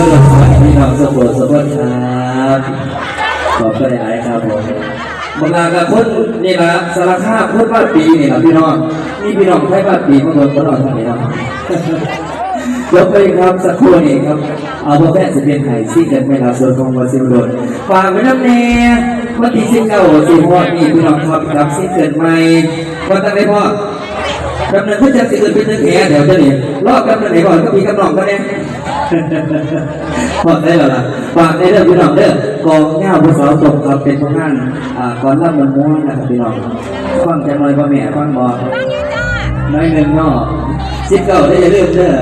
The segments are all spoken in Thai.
ดียวกันสิว่าเราขอให้พี่น้องสมบูรณ์สมบูรณ์ครับขอบคุณหลายครับผมบางงานกับคนนี่ละสารคามพูดว่านปีนี่ละพี่น้องนี่พี่น้องใช้ว่านปีมาโดนคนอ่อนทำไมเนาะยกไปครับสักครู่นี้ครับ เอาพ่อแม่สิเป็นไห้ซี่กันไม่ลาส่วนของวาซิลโดนฝากไว้น้ำเนยวันที่สิบเก้าสิบหกนี่พี่น้องครับครับสิ้นเกิดใหม่วันตั้งแต่พ่อกำเนันเพื่อจะสิอื่นเป็นเรื่องแก่เดี๋ยวจะเนี่ยรอบกำเนันไหนก่อนก็มีกำนองก็เนี่ย พอได้แล้วล่ะฝากในเรื่องพี่น้องเด้อกองเงาผู้สาวตกครับเป็นพนันอ่าก่อนรับมันม้วนนะครับพี่น้องฟังจะน้อยพ่อแม่ฟังบอกน้อยหนึ่งเนาะสิบเก้าได้อย่าลืมเด้อ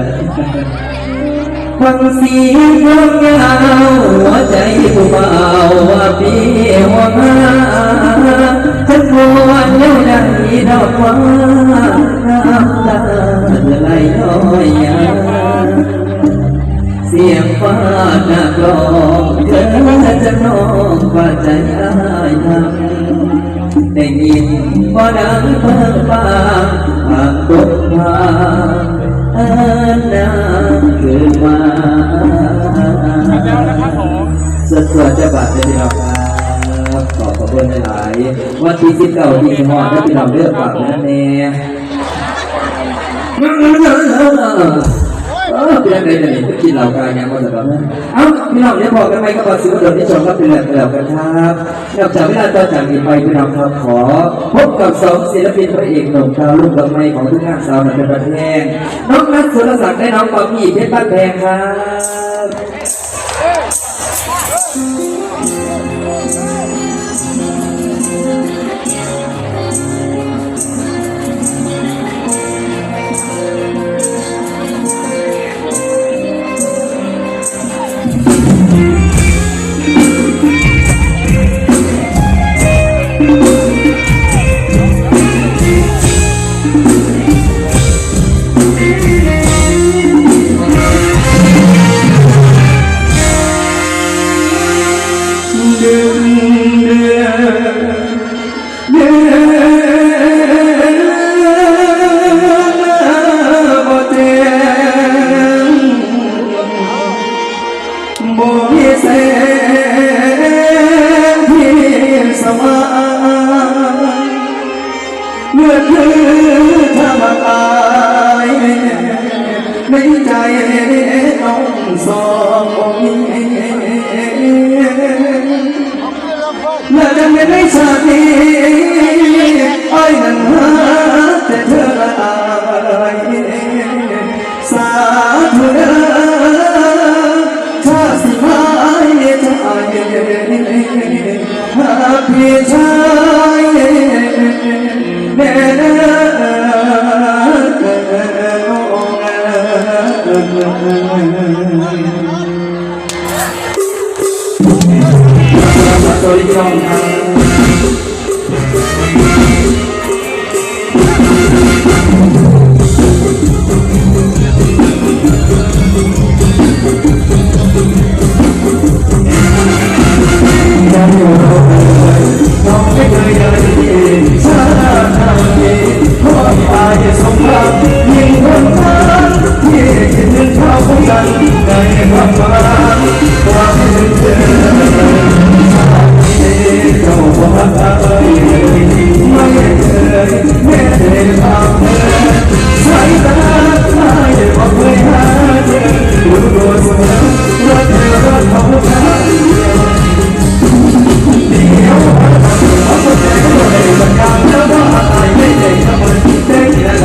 ฟังเสียงร้องยาวหัวใจผู้เบาว่าปีหัวมาฉันมวนเย้าใหญ่ดอกว่าน้ำตาไหลย้อยยา เสียงฟ้าหนักร้องเธอจะน้องว่าใจอายทำได้ยินว่าดังเพิ่งฟ้าหากตกมาอินน้ำคือมาสดสดจะบาดเลยครับขอบพระคุณหลายวันที่สิบเก้าที่หอดแล้วพี่น้องเลือกฝากนั่นเอง เออเป็นยังไงเนี่ยไปกินเหล้ากายยังมาแต่แบบนั้นเอ้าพี่น้องเนี่ยวบอกกันไหมก็บอกสิว่าเดี๋ยวนี้ชมก็เป็นแบบแบบกันครับนอกจากเวลาต่อจากนี้ไปพี่น้องครับขอ พบกับสองศิลปินพระเอกหนุ่มดาวรุ่งดอกไม้ของทุกท่านสาวในประเทศน้องนัทสุรศักดิ์และน้องปอมมี่เพชรบ้านแพงครับ เมื่อคือธรรมกายในใจน้องสองนี้และจะไม่ได้ชาตินี้พี่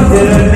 ง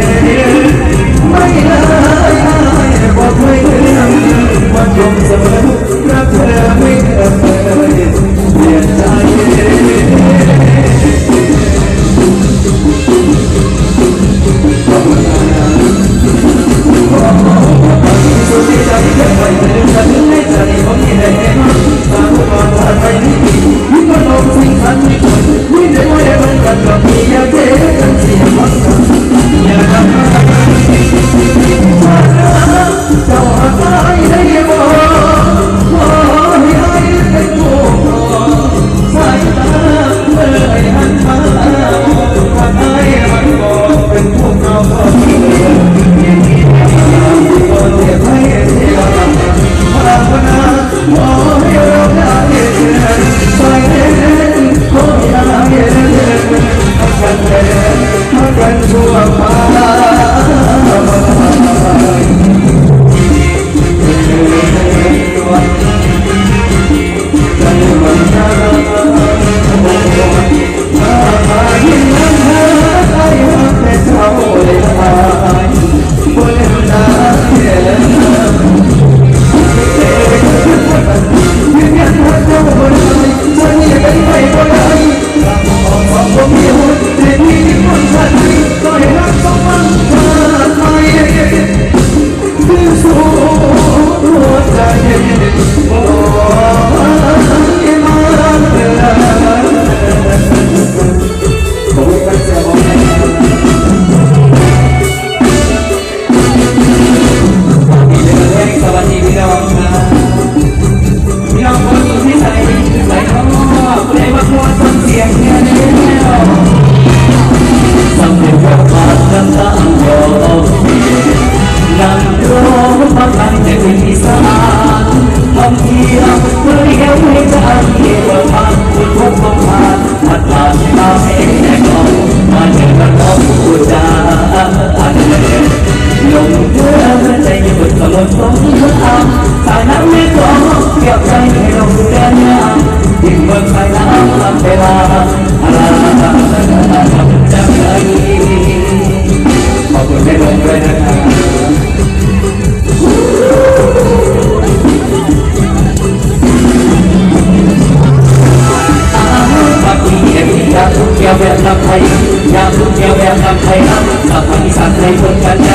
ภาษาไทยคนกัน